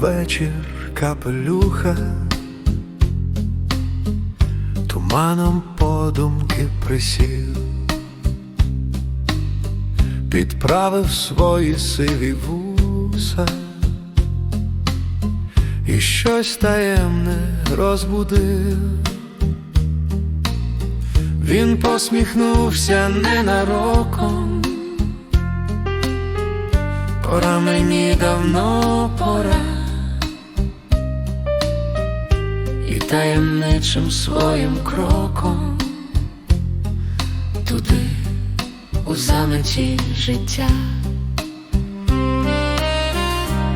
вечір капелюха, туманом подумки присів, підправив свої сиві вуса і щось таємне розбудив. Він посміхнувся ненароком. Пора мені давно пора, і таємничим своїм кроком туди, у заметі життя,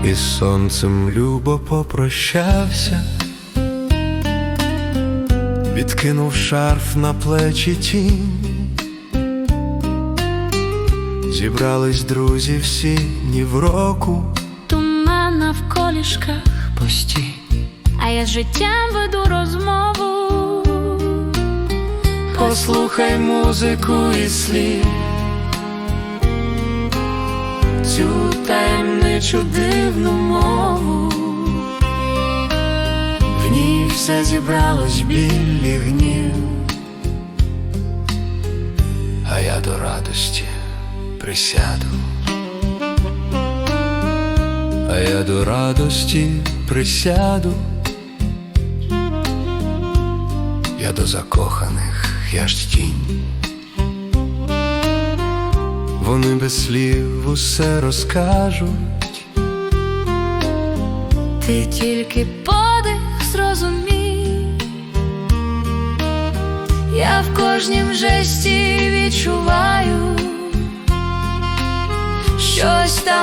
і сонцем любо попрощався, відкинув шарф на плечі тінь. Зібрались друзі всі ні в року. Туман навколішках постій. А я з життям веду розмову. Послухай музику і слів. Цю таємничу дивну мову. В ній все зібралось біль і гнів. А я до радості присяду А я до радості присяду Я до закоханих, я ж тінь. Вони без слів усе розкажуть, Ти тільки подих зрозумій. Я в кожнім жесті відчуваю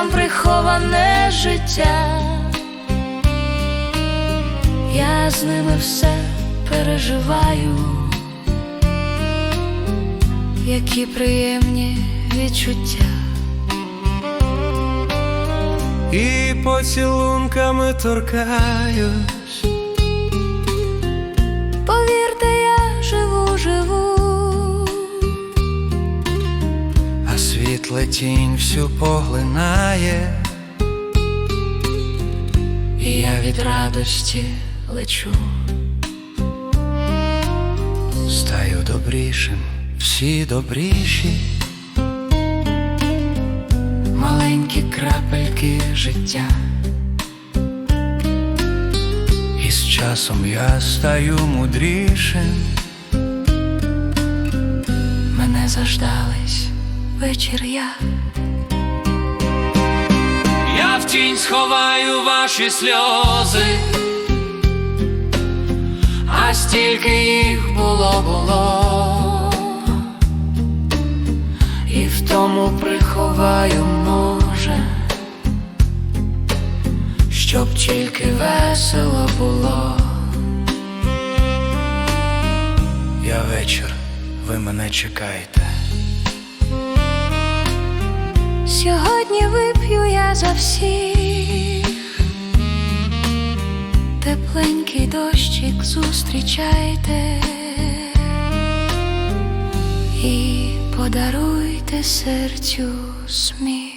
там приховане життя. Я з ними все переживаю, які приємні відчуття. і поцілунками торкаюсь, тінь всю поглинає, І я від радості лечу. стаю добрішим, всі добріші, Маленькі крапельки життя. і з часом я стаю мудрішим. Мене заждались вечір я. Я в тінь сховаю ваші сльози, А стільки їх було, було, і в тому приховаю може, щоб тільки весело було. я вечір, ви мене чекаєте. Сьогодні вип'ю я за всіх, тепленький дощик зустрічайте і подаруйте серцю сміх.